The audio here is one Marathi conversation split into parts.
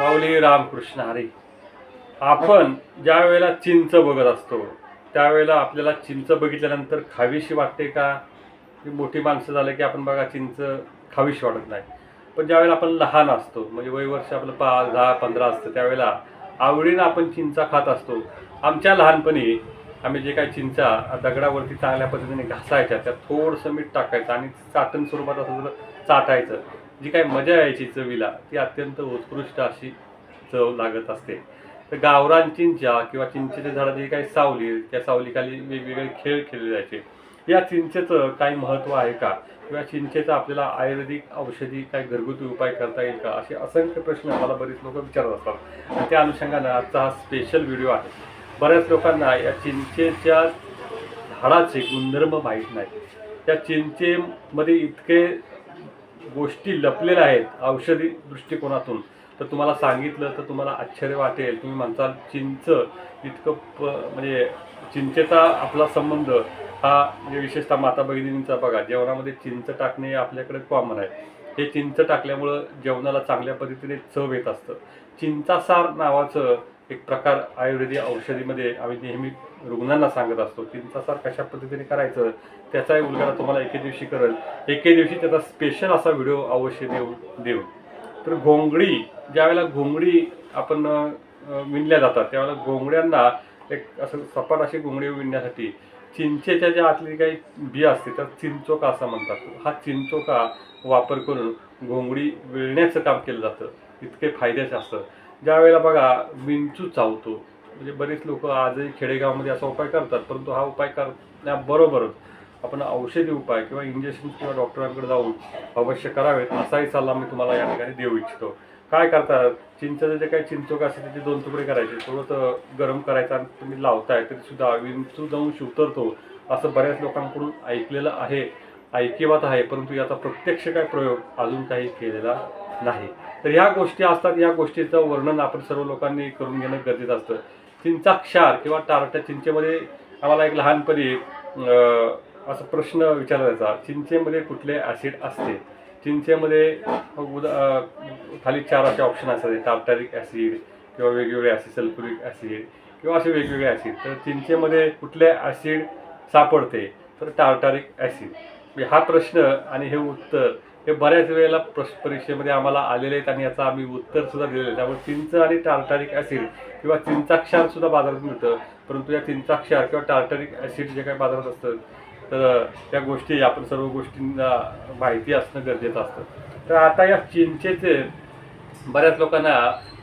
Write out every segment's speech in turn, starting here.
माऊली रामकृष्ण हरी. आपण ज्या वेळेला चिंच बघत असतो त्यावेळेला आपल्याला चिंच बघितल्यानंतर खावीशी वाटते का? की मोठी माणसं झालं की आपण बघा चिंच खावीशी वाटत नाही. पण ज्यावेळेला आपण लहान असतो म्हणजे वय वर्ष आपलं पाच दहा पंधरा असतं त्यावेळेला आवडीनं आपण चिंचा खात असतो. आमच्या लहानपणी आम्ही जे काही चिंचा दगडावरती चांगल्या पद्धतीने घासायच्या त्यात थोडंसं मीठ टाकायचं आणि चाटण स्वरूपात असं चाटायचं जी काही मजा यायची चवीला ती अत्यंत उत्कृष्ट अशी चव लागत असते. तर गावरान चिंचा किंवा चिंचेच्या झाडाची काही सावली त्या सावलीखाली वेगवेगळे खेळ खेळले जायचे. या चिंचेचं काही महत्त्व आहे का? किंवा चिंचेचा आपल्याला आयुर्वेदिक औषधी काही घरगुती उपाय करता येईल का? असे असंख्य प्रश्न मला बरेच लोक विचारत असतात. आणि त्या अनुषंगानं आजचा हा स्पेशल व्हिडिओ आहे. बऱ्याच लोकांना या चिंचेच्या झाडाचे गुणधर्म माहीत नाही त्या चिंचेमध्ये इतके गोष्टी लपलेल्या आहेत औषधी दृष्टिकोनातून. तर तुम्हाला सांगितलं तर तुम्हाला आश्चर्य वाटेल. तुम्ही म्हणताल चिंच इतकं प म्हणजे चिंचेचा आपला संबंध हा म्हणजे विशेषतः माता भगिनींचा बघा. जेवणामध्ये चिंच टाकणे आपल्याकडे कॉमन आहे. हे चिंच टाकल्यामुळं जेवणाला चांगल्या पद्धतीने चव येत असतं. चिंचासार नावाचं एक प्रकार आयुर्वेदिक औषधीमध्ये आम्ही नेहमी रुग्णांना सांगत असतो चिंचासार कशा पद्धतीने करायचं त्याचाही उलगडा तुम्हाला एके दिवशी करेल एके दिवशी त्याचा स्पेशल असा व्हिडिओ अवश्य देऊ देऊ. तर घोंगडी ज्यावेळेला घोंगडी आपण विणल्या जातात त्यावेळेला घोंगड्यांना एक असं सपाट अशी घोंगडी विणण्यासाठी चिंचेच्या ज्या आतली काही बिया असते त्या चिंचोका असं म्हणतात. हा चिंचोका वापर करून घोंगडी विळण्याचं काम केलं जातं. इतके फायद्याचं असतं ज्या वेळेला बघा विंचू चावतो. म्हणजे बरेच लोक आजही खेडेगावामध्ये असा उपाय करतात परंतु हा उपाय करण्याबरोबरच आपण औषधी उपाय किंवा इंजेक्शन किंवा डॉक्टरांकडे जाऊन अवश्य करावेत असाही सल्ला मी तुम्हाला या ठिकाणी देऊ इच्छितो. काय करतात? चिंचेचं जे काही चिंचोक असते त्याचे दोन तुकडे करायचे. थोडंसं गरम करायचं आणि तुम्ही लावताय तरीसुद्धा विंचू जाऊन शिवतरतो असं बऱ्याच लोकांकडून ऐकलेलं आहे. ऐकिवात आहे परंतु याचा प्रत्यक्ष काय प्रयोग अजून काही केलेला नाही. तर ह्या गोष्टी असतात या गोष्टीचं वर्णन आपण सर्व लोकांनी करून घेणं गरजेचं असतं. चिंचा क्षार किंवा टारट्या चिंचेमध्ये आम्हाला एक लहानपणी असा प्रश्न विचारला जायचा चिंचेमध्ये कुठले ॲसिड असते? चिंचेमध्ये उदा खाली चार असे ऑप्शन असतात टार्टारिक ॲसिड किंवा वेगवेगळे ॲसिड सल्फ्युरिक ॲसिड किंवा असे वेगवेगळे ॲसिड. तर चिंचेमध्ये कुठले ॲसिड सापडते? तर टार्टारिक ॲसिड. म्हणजे हा प्रश्न आणि हे उत्तर हे बऱ्याच वेळेला प्रश्न परीक्षेमध्ये आम्हाला आलेले आहेत आणि याचं आम्ही उत्तर सुद्धा दिलेलं आहे त्यामुळे चिंच आणि टार्टारिक ॲसिड किंवा चिंचाक्षारसुद्धा बाजारात मिळतं. परंतु या चिंचाक्षार किंवा टार्टारिक ॲसिड जे काही बाजारात असतं तर त्या गोष्टी आपण सर्व गोष्टींना माहिती असणं गरजेचं असतं. तर आता या चिंचेचे बऱ्याच लोकांना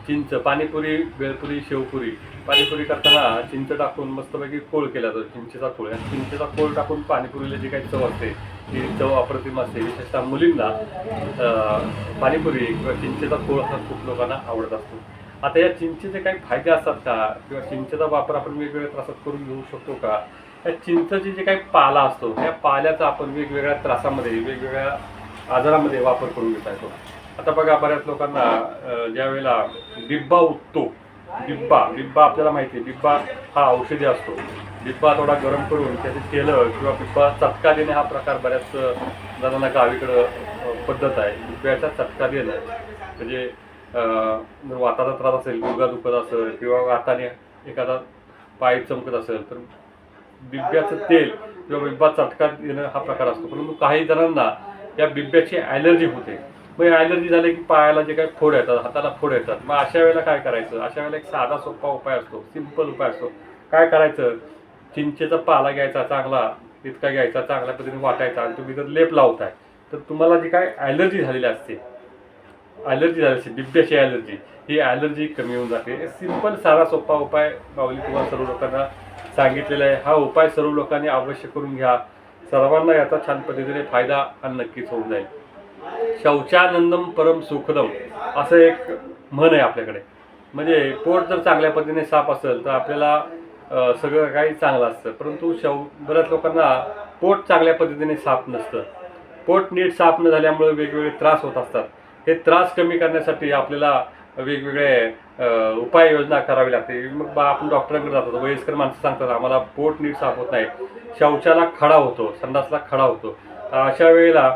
चिंच पाणीपुरी बेळपुरी शेवपुरी पाणीपुरी करताना चिंच टाकून मस्तपैकी कोळ केला जातो. चिंचेचा कोळ. आणि चिंचेचा कोळ टाकून पाणीपुरीला जी काही चव असते ती चव अप्रतिम असते विशेषतः मुलींना पाणीपुरी किंवा चिंचेचा कोळ हा खूप लोकांना आवडत असतो. आता या चिंचेचे काही फायदे असतात का? किंवा चिंचेचा वापर आपण वेगवेगळ्या त्रासात करून घेऊ शकतो का? या चिंचेचे जे काही पाला असतो त्या पाल्याचा आपण वेगवेगळ्या त्रासामध्ये वेगवेगळ्या आजारामध्ये वापर करून घेता येतो आता बघा बऱ्याच लोकांना ज्यावेळेला ज्या वेळेला डिब्बा उठतो डिब्बा डिब्बा आपल्याला माहिती आहे डिब्बा हा औषधी असतो. डिब्बा थोडा गरम करून त्याचे तेलं किंवा डिब्बा चटका देणे हा प्रकार बऱ्याच जणांना गावीकडं पद्धत आहे. डिब्याचा चटका देणं म्हणजे वाताचा त्रास असेल गुडघा दुखत असेल किंवा वाताने एखादा पाय चमकत असेल तर बिब्याचं तेल किंवा बिब्बा चटका देणं हा प्रकार असतो. परंतु काही जणांना या बिब्याची ॲलर्जी होते. मग ॲलर्जी झाली की पायाला जे काही फोड येतात हाताला फोड येतात. मग अशा वेळेला काय करायचं? अशा वेळेला एक साधा सोपा उपाय असतो सिंपल उपाय असतो. काय करायचं? चिंचेचा पाला घ्यायचा चांगला इतका घ्यायचा चांगल्या पद्धतीने वाटायचा आणि तुम्ही जर लेप लावताय तर तुम्हाला जी काय ॲलर्जी झालेली असते ॲलर्जी झाली असते बिब्याची ॲलर्जी ही ॲलर्जी कमी होऊन जाते. सिंपल सारा सोपा उपाय माऊली तुम्हाला सर्व लोकांना सांगितलेला आहे. हा उपाय सर्व लोकांनी अवश्य करून घ्या. सर्वांना याचा छान पद्धतीने फायदा हा नक्कीच होऊन जाईल. शौचानंदम परम सुखदम असं एक म्हण आहे आपल्याकडे. म्हणजे पोट जर चांगल्या पद्धतीने साफ असेल तर आपल्याला सगळं काही चांगलं असतं. परंतु शौ बऱ्याच लोकांना पोट चांगल्या पद्धतीने साफ नसतं. पोट नीट साफ न झाल्यामुळे वेगवेगळे त्रास होत असतात. हे त्रास कमी करण्यासाठी आपल्याला वेगवेगळे उपाययोजना करावी लागते. मग बा आपण डॉक्टरांकडे जातो वयस्कर माणसं सांगतात आम्हाला पोट नीट साफ होत नाही. शौचाला खडा होतो संडासला खडा होतो. अशा वेळेला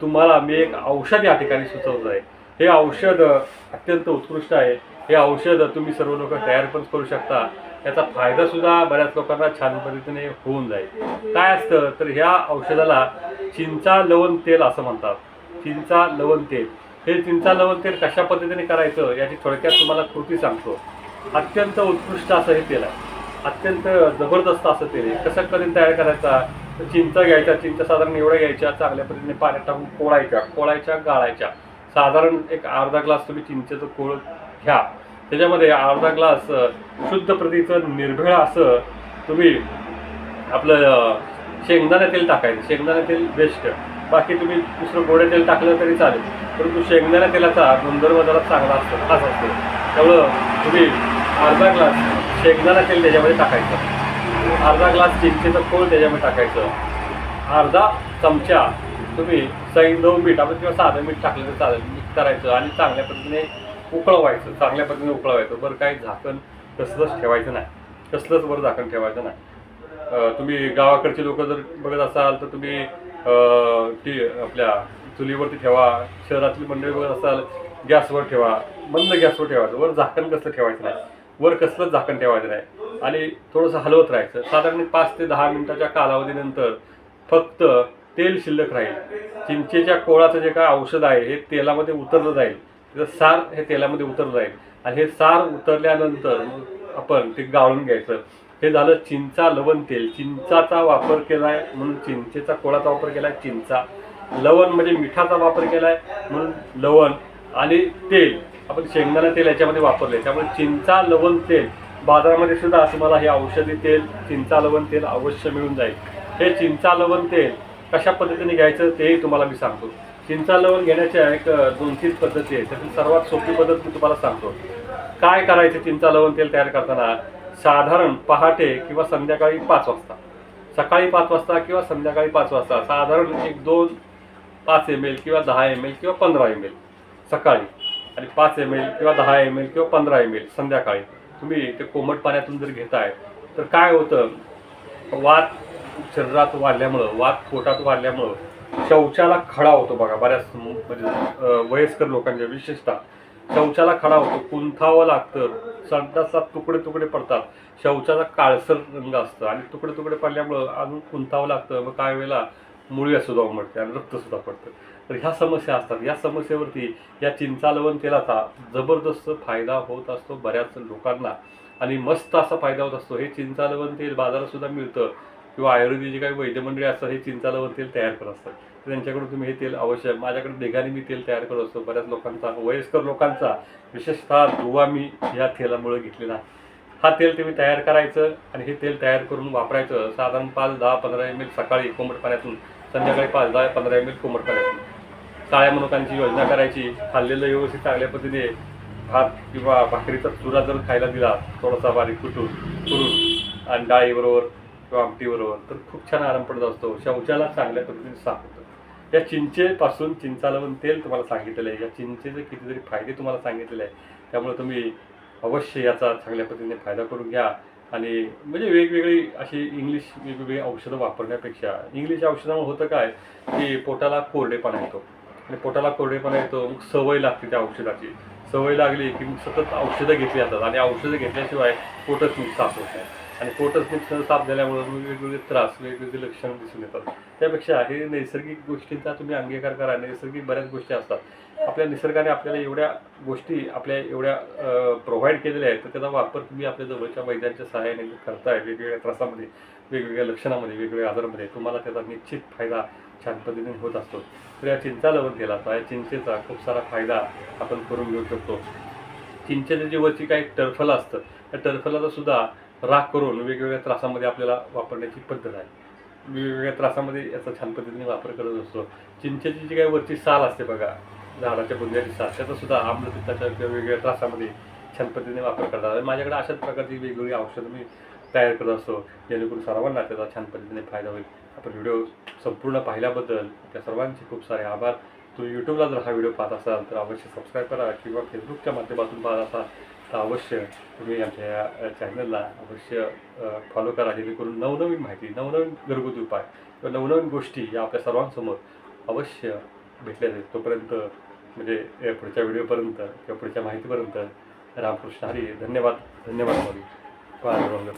तुम्हाला मी एक औषध या ठिकाणी सुचवत आहे हे औषध अत्यंत उत्कृष्ट आहे. हे औषध तुम्ही सर्व लोक तयार पण करू शकता. याचा फायदा सुद्धा बऱ्याच लोकांना छान पद्धतीने होऊन जाईल. काय असतं? तर ह्या औषधाला चिंचा लवण तेल असं म्हणतात. चिंचा लवण तेल. हे चिंचा लवण तेल कशा पद्धतीने करायचं याची थोडक्यात तुम्हाला कृती सांगतो. अत्यंत उत्कृष्ट असं हे तेल आहे. अत्यंत जबरदस्त असं तेल आहे. कसं करून तयार करायचा? तर चिंचा घ्यायचा. चिंचा साधारण एवढ्या घ्यायच्या चांगल्या पद्धतीने पाण्यात टाकून कोळायच्या कोळायच्या गाळायच्या. साधारण एक अर्धा ग्लास तुम्ही चिंचेचं कोळ घ्या. त्याच्यामध्ये अर्धा ग्लास शुद्ध प्रतीचं निर्भेळ असं तुम्ही आपलं शेंगदाणा तेल टाकायचं. शेंगदाणा तेल बेस्ट बाकी तुम्ही दुसरं गोडे तेल टाकलं तरी चालेल. परंतु शेंगदाणा तेलाचा गुणधर्म जरा चांगला असतो खास असतो. त्यामुळं तुम्ही अर्धा ग्लास शेंगदाणा तेल त्याच्यामध्ये टाकायचं. अर्धा ग्लास चिंचेचं खोल त्याच्यामध्ये टाकायचं. अर्धा चमचा तुम्ही सैंदव मीठ आपण किंवा साधं मीठ टाकलं तर चालेल. मिक्स करायचं आणि चांगल्या पद्धतीने उकळवायचं चांगल्या पद्धतीने उकळवायचं. बरं काही झाकण कसलंच ठेवायचं नाही. कसलंच वर झाकण ठेवायचं नाही. तुम्ही गावाकडचे लोक जर बघत असाल तर तुम्ही ती आपल्या चुलीवरती ठेवा शहरातली मंडळी बघत असाल गॅसवर ठेवा मंद गॅसवर ठेवायचं. वर झाकण कसलं ठेवायचं नाही. वर कसलंच झाकण ठेवायचं नाही. आणि थोडंसं हलवत राहायचं. साधारण पाच ते दहा मिनिटाच्या कालावधीनंतर फक्त तेल शिल्लक राहील. चिंचेच्या कोळाचं जे काय औषध आहे हे तेलामध्ये उतरलं जाईल. त्याचं सार हे तेलामध्ये उतरलं जाईल आणि हे सार उतरल्यानंतर मग आपण ते गाळून घ्यायचं. हे झालं चिंचा लवण तेल. चिंचाचा वापर केला आहे म्हणून चिंचेचा कोळाचा वापर केला आहे चिंचा. लवण म्हणजे मिठाचा वापर केला आहे म्हणून लवण आणि तेल. आपण शेंगदाणा तेल याच्यामध्ये वापरले त्यामुळे चिंचा लवण तेल बाजारामध्ये सुद्धा तुम्हाला हे औषधी तेल चिंचा लवण तेल अवश्य मिळून जाईल. हे चिंचा लवण तेल कशा पद्धतीने घ्यायचं तेही तुम्हाला मी सांगतो. चिंचा लवण घेण्याच्या एक दोन तीन पद्धती आहेत. त्यातील सर्वात सोपी पद्धत मी तुम्हाला सांगतो. काय करायचं चिंचा लवण तेल तयार करताना? साधारण पहाटे किंवा संध्याकाळी पाच वाजता. सकाळी पाच वाजता किंवा संध्याकाळी पाच वाजता. साधारण एक दोन पाच एम एल किंवा दहा एम एल किंवा पंधरा एम एल सकाळी. आणि पाच एम एल किंवा दहा एम एल किंवा पंधरा एम एल संध्याकाळी. तुम्ही ते कोमट पाण्यातून जर घेताय तर काय होतं? वात शरीरात वाढल्यामुळं वात पोटात वाढल्यामुळं शौचाला खडा होतो बघा. बऱ्याच म्हणजे वयस्कर लोकांच्या विशेषतः शौचाला खडा होतो. कुंथावं लागतं. संडासात तुकडे तुकडे पडतात. शौचाचा काळसर रंग असतं आणि तुकडे तुकडे पडल्यामुळं अजून कुंथावं लागतं. मग काय वेळेला मुळव्या सुद्धा उमटते आणि रक्तसुद्धा पडतं. तर ह्या समस्या असतात. या समस्येवरती या चिंचा लवण तेलाचा जबरदस्त फायदा होत असतो बऱ्याच लोकांना. आणि मस्त असा फायदा होत असतो. हे चिंचा लवण तेल बाजारात सुद्धा मिळतं. किंवा आयुर्वेदिक जे काही वैद्यमंडळी असतात हे चिंचालावर तेल तयार करत असतात. तर त्यांच्याकडून तुम्ही हे तेल अवश्य माझ्याकडे देगाने मी तेल तयार करत असतो. बऱ्याच लोकांचा वयस्कर लोकांचा विशेषतः दुवा मी ह्या तेलामुळे घेतलेला. आहे हा तेल तुम्ही तयार करायचं आणि हे तेल तयार करून वापरायचं साधारण पाच दहा पंधरा एम एल सकाळी कोंबट पाण्यातून संध्याकाळी पाच दहा पंधरा एम एल कोंबट पाण्यातून. काळ्या मनुकांची योजना करायची खाल्लेलं व्यवस्थित चांगल्या पद्धतीने भात किंवा भाकरीचा चुरा जर खायला दिला थोडासा बारीक कुटून करून आणि डाळीबरोबर किंवा आमटीबरोबर. तर खूप छान आराम पडत असतो. शौचाला चांगल्या पद्धतीने साफ होतं या चिंचेपासून चिंचालवण तेल तुम्हाला सांगितलेलं आहे. या चिंचेचे कितीतरी फायदे तुम्हाला सांगितलेले आहे. त्यामुळे तुम्ही अवश्य याचा चांगल्या पद्धतीने फायदा करून घ्या. आणि म्हणजे वेगवेगळी अशी इंग्लिश वेगवेगळी औषधं वापरण्यापेक्षा इंग्लिश औषधामुळे होतं काय की पोटाला कोरडेपणा येतो. आणि पोटाला कोरडेपणा येतो मग सवय लागते त्या औषधाची. सवय लागली की मग सतत औषधं घेतली जातात. आणि औषधं घेतल्याशिवाय पोटच नीट साफ होत नाही. आणि पोटच नुकसान साफ झाल्यामुळे वेगवेगळे त्रास वेगवेगळे लक्षणं दिसून येतात. त्यापेक्षा हे नैसर्गिक गोष्टींचा तुम्ही अंगीकार करा. नैसर्गिक बऱ्याच गोष्टी असतात. आपल्या निसर्गाने आपल्याला एवढ्या गोष्टी आपल्या एवढ्या प्रोव्हाइड केलेल्या आहेत तर त्याचा वापर तुम्ही आपल्या जवळच्या वैद्यांच्या सहाय्याने करताय. वेगवेगळ्या त्रासामध्ये वेगवेगळ्या लक्षणामध्ये वेगवेगळ्या आजारामध्ये तुम्हाला त्याचा निश्चित फायदा छान पद्धतीने होत असतो. तर या चिंचा लवण तर या चिंचेचा खूप सारा फायदा आपण करून घेऊ शकतो. चिंचेच्या जे वरची काही टरफल असतं त्या टर्फलाचा सुद्धा राग करून वेगवेगळ्या त्रासामध्ये आपल्याला वापरण्याची पद्धत आहे. वेगवेगळ्या त्रासामध्ये याचा छान पद्धतीने वापर करत असतो. चिंचेची जी काही वरची साल असते बघा झाडाच्या बुंद्याची साल त्याचासुद्धा आम्लपित्ताच्या वेगवेगळ्या त्रासामध्ये छान पद्धतीने वापर करतात. माझ्याकडे अशाच प्रकारची वेगवेगळी औषधं मी तयार करत असतो. जेणेकरून सर्वांना त्याचा छान पद्धतीने फायदा होईल. आपण व्हिडिओ संपूर्ण पाहिल्याबद्दल त्या सर्वांचे खूप सारे आभार. तुम्ही यूट्यूबला जर हा व्हिडिओ पाहत असाल तर अवश्य सबस्क्राईब करा किंवा फेसबुकच्या माध्यमातून पाहत असाल. तर अवश्य तुम्ही आमच्या या चॅनलला अवश्य फॉलो करा जेणेकरून नवनवीन माहिती नवनवीन घरगुती उपाय किंवा नवनवीन गोष्टी या आपल्या सर्वांसमोर अवश्य भेटल्या जाईल तोपर्यंत म्हणजे पुढच्या व्हिडिओपर्यंत किंवा पुढच्या माहितीपर्यंत रामकृष्ण हरी. धन्यवाद धन्यवाद मोदी पांडुरंग